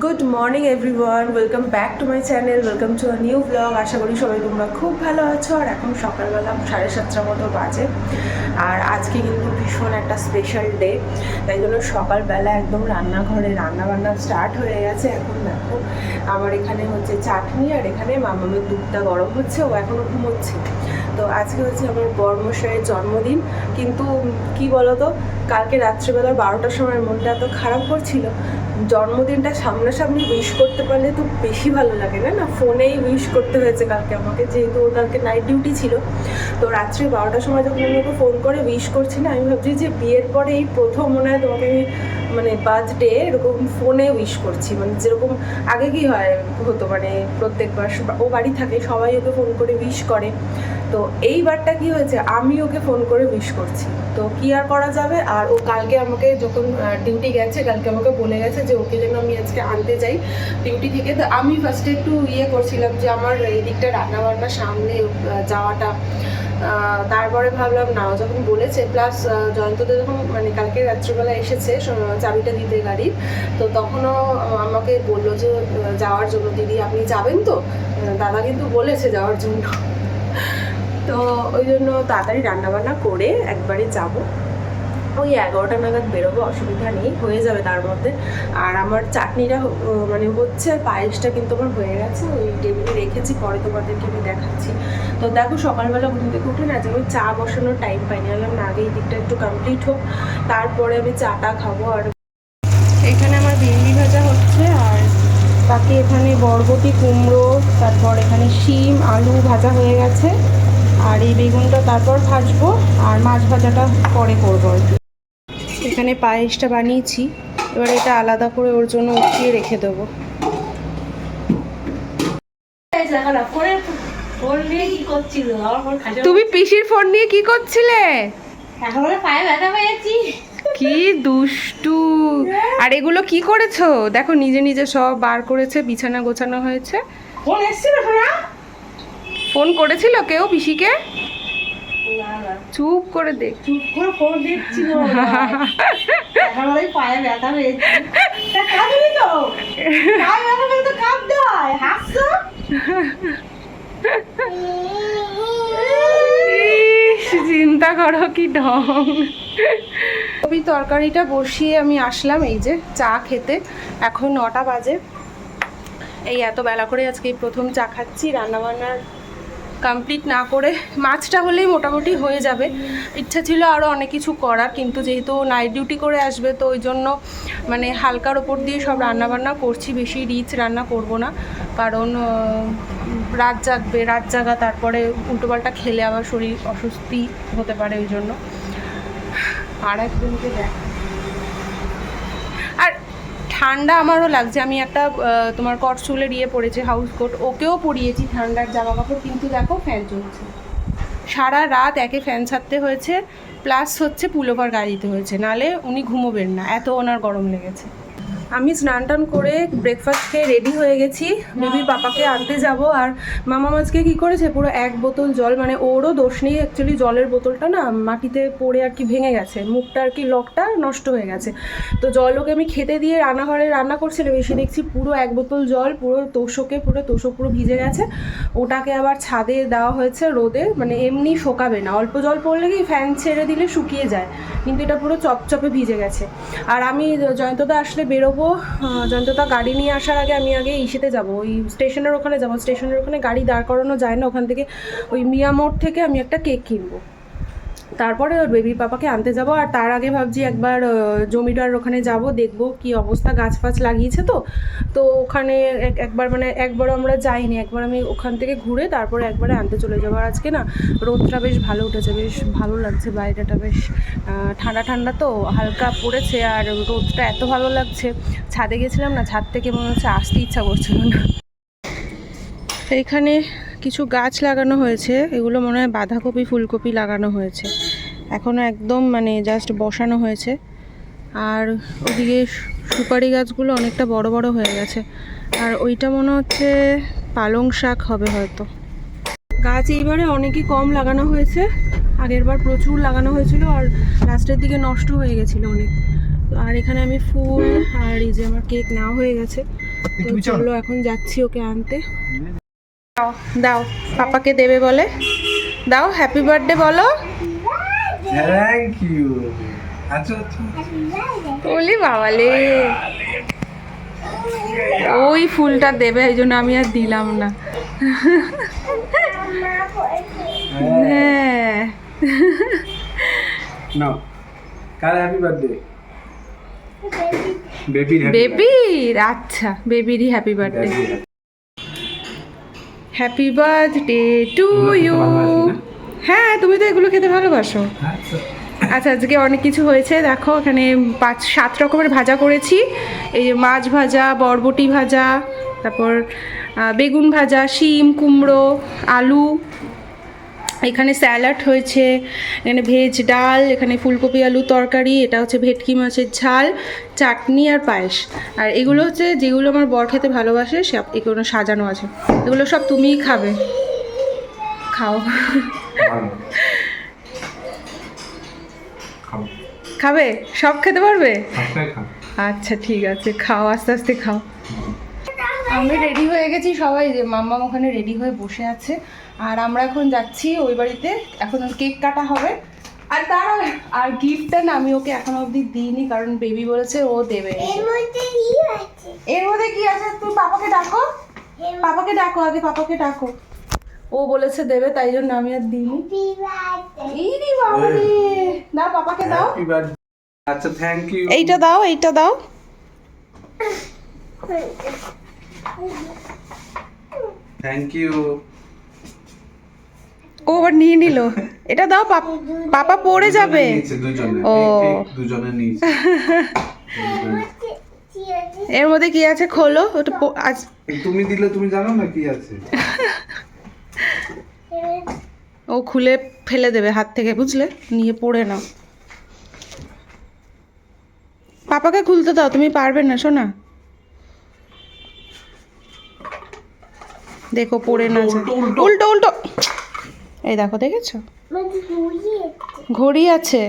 Good morning everyone welcome back to my channel welcome to a new blog আশা করি সবাই তোমরা খুব ভালো আছো। আর এখন সকালবেলা সাড়ে সাতটার মতো বাজে। আর আজকে কিন্তু ভীষণ একটা স্পেশাল ডে তাই জন্য সকালবেলা একদম রান্নাঘরে রান্না বান্না স্টার্ট হয়ে গেছে। এখন দেখো, আমার এখানে হচ্ছে চাটনি আর এখানে মামামের দুধটা গরম হচ্ছে। ও এখনও ঘুমোচ্ছে। তো আজকে হচ্ছে আমার বর্মশাইয়ের জন্মদিন। কিন্তু কি বলতো? কালকে রাত্রিবেলা বারোটার সময় মনটা এত খারাপ করছিল। জন্মদিনটা সামনাসামনি উইশ করতে পারলে তো বেশি ভালো লাগে, না? না, ফোনেই উইশ করতে হয়েছে কালকে আমাকে, যেহেতু ওর কালকে নাইট ডিউটি ছিল। তো রাত্রি বারোটার সময় যখন আমি ওকে ফোন করে উইশ করছি না, আমি ভাবছি যে বিয়ের পরে এই প্রথম মনে হয় তোমাকে আমি মানে বার্থডে এরকম ফোনে উইশ করছি। মানে যেরকম আগে কি হয়, হতো মানে প্রত্যেকবার ও বাড়ি থাকে, সবাই ওকে ফোন করে উইশ করে। তো এইবারটা কি হয়েছে, আমি ওকে ফোন করে উইশ করছি। তো কি আর করা যাবে? আর ও কালকে আমাকে যখন ডিউটি গেছে, কালকে আমাকে বলে গেছে যে ওকে যেন আমি আজকে আনতে যাই ডিউটি থেকে। তো আমি ফার্স্টে একটু ইয়ে করছিলাম যে আমার এই দিকটা রান্না বান্না সামনে যাওয়াটা। তারপরে ভাবলাম না যখন বলেছে প্লাস জয়ন্তদের যখন মানে কালকে রাত্রিবেলা এসেছে চাবিটা দিতে গাড়ির, তো তখনও আমাকে বলল যে যাওয়ার জন্য, দিদি, আপনি যাবেন তো? দাদা কিন্তু বলেছে যাওয়ার জন্য। তো ওই জন্য তাড়াতাড়ি রান্নাবান্না করে একবারে যাব। ওই এগারোটা নাগাদ বেরোবো, অসুবিধা নেই, হয়ে যাবে তার মধ্যে। আর আমার চাটনিটা মানে হচ্ছে পায়েসটা কিন্তু আমার হয়ে গেছে, ওই টেবিলে রেখেছি, পরে তোমাদেরকে আমি দেখাচ্ছি। তো দেখো, সকালবেলা ঘুম থেকে উঠে না যে আমি চা বসানোর টাইম পাইনি। বললাম না, আগে এই দিকটা একটু কমপ্লিট হোক, তারপরে আমি চাটা খাব আর এখানে আমার ভেন্ডি ভাজা হচ্ছে, আর বাকি এখানে বরবটি, কুমড়ো, তারপর এখানে শিম, আলু ভাজা হয়ে গেছে। আর এই বেগুনটা তারপর ভাজবো, আর মাছ ভাজাটা পরে করব আর কি। এখানে পায়েসটা বানিয়েছি। এবার এটা আলাদা করে ওর জন্য উঠিয়ে রেখে দেবো। তুমি পিসির ফোন নিয়ে কি করছিলে? কি দুষ্টু। আর এগুলো কি করেছ? দেখো নিজে নিজে সব বার করেছে বিছানা গোছানো হয়েছে। ফোন করেছিল কেউ পিসিকে? চুপ করে দেখ। পায়ে ব্যথা পেয়েছি। তা কাঁদবি তো? পায়ে ব্যথা পেলে তো কাঁদতে হয়। হাসছো? চিন্তা করো কি ঢং। ওই তরকারিটা বসিয়ে আমি আসলাম এই যে চা খেতে। এখন নটা বাজে। এই এত বেলা করে আজকে প্রথম চা খাচ্ছি রান্নাবান্নার কমপ্লিট না করে মাছটা হলেই মোটামুটি হয়ে যাবে। ইচ্ছা ছিল আরও অনেক কিছু করার, কিন্তু যেহেতু নাইট ডিউটি করে আসবে, তো ওই জন্য মানে হালকার ওপর দিয়ে সব রান্নাবান্না করছি, বেশি রিচ রান্না করব না। কারণ রাত জাগবে, রাত জাগা, তারপরে উল্টোপাল্টা খেলে আবার শরীর অস্বস্তি হতে পারে ওই জন্য। আর একজনকে দেখ ঠান্ডা আমারও লাগছে। আমি একটা তোমার কট চুলের ইয়ে পড়েছে হাউস কোট ওকেও পরিয়েছি ঠান্ডার জামা কাপড় কিন্তু দেখো ফ্যান চলছে। সারা রাত একে ফ্যান ছাড়তে হয়েছে প্লাস হচ্ছে পুলোভার গাড়িতে হয়েছে। নালে উনি ঘুমোবেন না, এত ওনার গরম লেগেছে। আমি স্নান টান করে ব্রেকফাস্ট খেয়ে রেডি হয়ে গেছি। বেবির পাপাকে আনতে যাব আর মামা মাছকে কি করেছে? পুরো এক বোতল জল মানে ওরও দোষ নেই অ্যাকচুয়ালি জলের বোতলটা না মাটিতে পড়ে আর কি ভেঙে গেছে। মুখটা আর কি লকটা নষ্ট হয়ে গেছে। তো জল ওকে আমি খেতে দিয়ে রান্নাঘরে রান্না করছিলাম। এসে দেখছি পুরো এক বোতল জল, পুরো তোষকে, পুরো তোষক পুরো ভিজে গেছে। ওটাকে আবার ছাদে দেওয়া হয়েছে রোদে মানে এমনি শোকাবে না। অল্প জল পড়লে কি ফ্যান ছেড়ে দিলে শুকিয়ে যায়। কিন্তু এটা পুরো চপচপে ভিজে গেছে। আর আমি জয়ন্তদা আসলে বেরোবো জয়ন্তদা গাড়ি নিয়ে আসার আগে আমি আগে ইসেতে যাব। ওই স্টেশনের ওখানে যাব। স্টেশনের ওখানে গাড়ি দাঁড় করানো যায় না। ওখান থেকে ওই মিয়া মোড় থেকে আমি একটা কেক কিনবো। তারপরে ওর বেবি পাপাকে আনতে যাব আর তার আগে ভাবছি একবার জমিটার ওখানে যাব, দেখব কি অবস্থা, গাছ ফাছ লাগিয়েছে তো। তো ওখানে এক- একবার মানে একবার আমরা যাইনি, একবার আমি ওখান থেকে ঘুরে তারপরে একবারে আনতে চলে যাব। আর আজকে না, রোদটা বেশ ভালো উঠেছে, বেশ ভালো লাগছে, বাইরেটা বেশ ঠান্ডা ঠান্ডা তো, হালকা পড়েছে আর রোদটা এত ভালো লাগছে। ছাদে গেছিলাম না, ছাদ থেকে মনে হচ্ছে আসতে ইচ্ছা করছিল না। এইখানে কিছু গাছ লাগানো হয়েছে এগুলো মনে হয় বাঁধাকপি ফুলকপি লাগানো হয়েছে। এখনও একদম মানে জাস্ট বসানো হয়েছে। আর ওদিকে সুপারি গাছগুলো অনেকটা বড় বড় হয়ে গেছে। আর ওইটা মনে হচ্ছে পালং শাক হবে হয়তো। গাছ এইবারে অনেকই কম লাগানো হয়েছে। আগের বার প্রচুর লাগানো হয়েছিল আর লাস্টের দিকে নষ্ট হয়ে গেছিল অনেক। আর এখানে আমি ফুল আর এই যে আমার কেক নেওয়া হয়ে গেছে। তো চলো এখন যাচ্ছি ওকে আনতে। দাও দাও পাপাকে দেবে বলে। দাও হ্যাপি বার্থডে বলো। থ্যাংক ইউ আচ্ছা আচ্ছা। বলি বাবালে। ওই ফুলটা দেবে এই জন্য আমি আর দিলাম না। হ্যাঁ। নাও কার হ্যাপি বার্থডে বেবির বেবির আচ্ছা বেবিরই happy birthday happy birthday to you হ্যাঁ তুমি তো এগুলো খেতে ভালোবাসো। আচ্ছা। আচ্ছা আজকে অনেক কিছু হয়েছে দেখো এখানে পাঁচ সাত রকমের ভাজা করেছি। এই যে মাছ ভাজা বরবটি ভাজা তারপর বেগুন ভাজা শিম কুমড়ো আলু এখানে স্যালাড হয়েছে এখানে ভেজ ডাল এখানে ফুলকপি আলু তরকারি এটা হচ্ছে ভেটকি মাছের ঝাল চাটনি আর পায়েস। আর এগুলো হচ্ছে যেগুলো আমার বর খেতে ভালোবাসে সব এগুলো সাজানো আছে। এগুলো সব তুমিই খাবে। খাও। খাবে। সব খেতে পারবে? আচ্ছা ঠিক আছে। খাও আস্তে আস্তে খাও। আমি রেডি হয়ে গেছি সবাই যে মাম্মা ওখানে রেডি হয়ে বসে আছে। আর আমরা এখন যাচ্ছি ওই বাড়িতে এখন কেক কাটা হবে। আর তার আর গিফটটা না আমি ওকে এখন অবধি দিইনি কারণ বেবি বলেছে ও দেবে। এর মধ্যে কি আছে? তুমি পাপাকে ডাকো। পাপাকে ডাকো আগে পাপাকে ডাকো। ও বলেছে দেবে তাই জন্য আমি আর দিইনি। দাও পাপাকে দাও। আচ্ছা থ্যাংক ইউ এইটা দাও এইটা দাও। থ্যাংক ইউ ও আবার নিয়ে নিল। এটা দাও পাপ- পাপা পড়ে যাবে। ও। দুজনে এর মধ্যে কি আছে? খোলো। ওটা আজ তুমি দিলে তুমি জানো না কি আছে? ও খুলে ফেলে দেবে হাত থেকে বুঝলে? নিয়ে পড়ে নাও। পাপাকে খুলতে দাও তুমি পারবে না শোনা। দেখো পড়ে না উল্টো, উল্টো। এই দেখো দেখেছ? ঘড়ি আছে।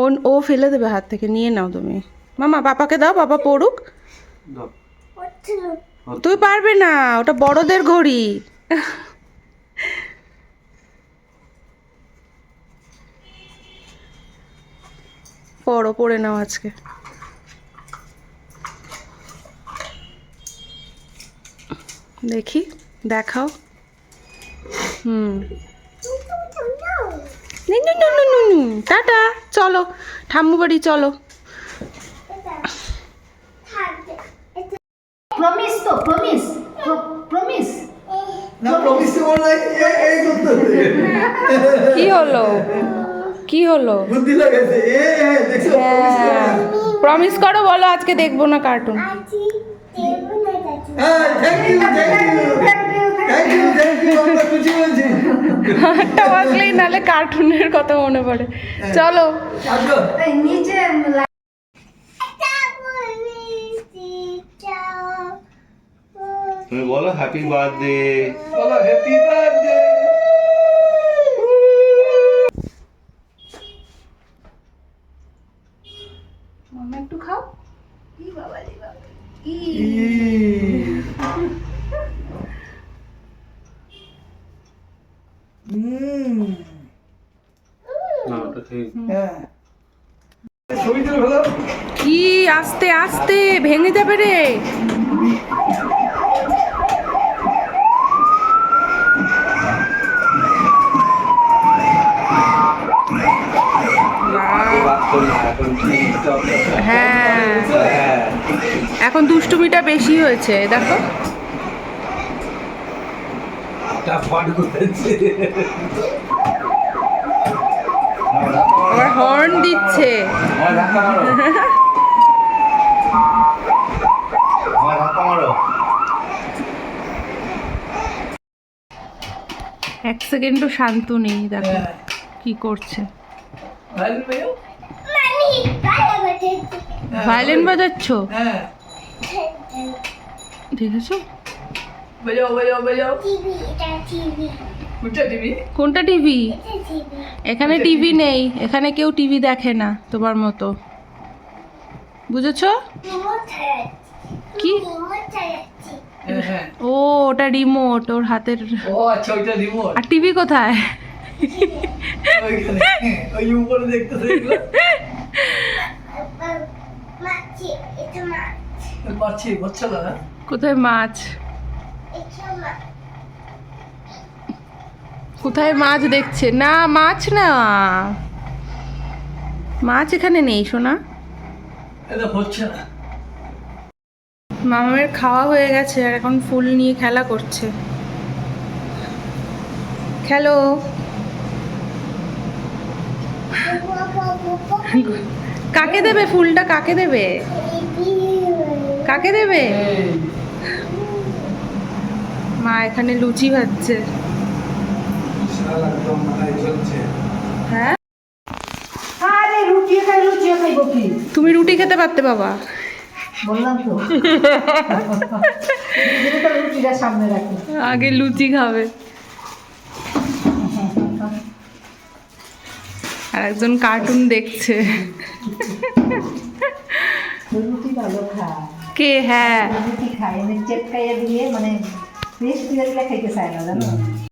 ও ও ফেলে দেবে হাত থেকে নিয়ে নাও তুমি। মামা বাবাকে দাও বাবা পড়ুক। তুই পারবে না ওটা বড়দের ঘড়ি। পড়ো পড়ে নাও আজকে। দেখি দেখাও। হুম। নি, নি, নি, নি, নি, নি। টাটা চলো ঠাম্মু বাড়ি চলো। প্রমিস তো প্রমিস প্রমিস না প্রমিস বলে এই করতে কি হলো? কি হলো? বুদ্ধি লাগাইছে এ এ দেখছ হ্যাঁ। প্রমিস করো বলো আজকে দেখব না কার্টুন হ্যাঁ হয়েছি। একটা বাজলেই নালে কার্টুনের কথা মনে পড়ে। চলো। তুমি বলো হ্যাপি বার্থডে বলো হ্যাপি বার্থডে কি আস্তে আস্তে ভেঙে যাবে রে। হ্যাঁ হ্যাঁ। এখন দুষ্টুমিটা বেশি হয়েছে দেখো। আবার হর্ন দিচ্ছে। এক সেকেন্ডও শান্ত নেই দেখো কি করছে। ভায়োলিন বাজাচ্ছ। দেখেছ? কোনটা টিভি? এখানে টিভি নেই এখানে কেউ টিভি দেখে না তোমার মতো। বুঝেছ? কি? ও ওটা রিমোট ওর হাতের ও আচ্ছা ওইটা রিমোট। আর টিভি কোথায়? ওই উপরে না কোথায় মাছ? কোথায় মাছ দেখছে? না মাছ না। মাছ এখানে নেই সোনা। এটা মামামের খাওয়া হয়ে গেছে আর এখন ফুল নিয়ে খেলা করছে। খেলো। কাকে দেবে ফুলটা? কাকে দেবে? কাকে দেবে? মা এখানে লুচি ভাজছে। হ্যাঁ? তুমি রুটি খেতে পারতে বাবা। বললাম তো। দিদি তো রুটিটা সামনে রাখি। আগে লুচি খাবে। আর একজন কার্টুন দেখছে। কে? হ্যাঁ। রুটি খায় চেট খাইয়ে দিলে মানে দিয়ে দিলে খাইতে চায় না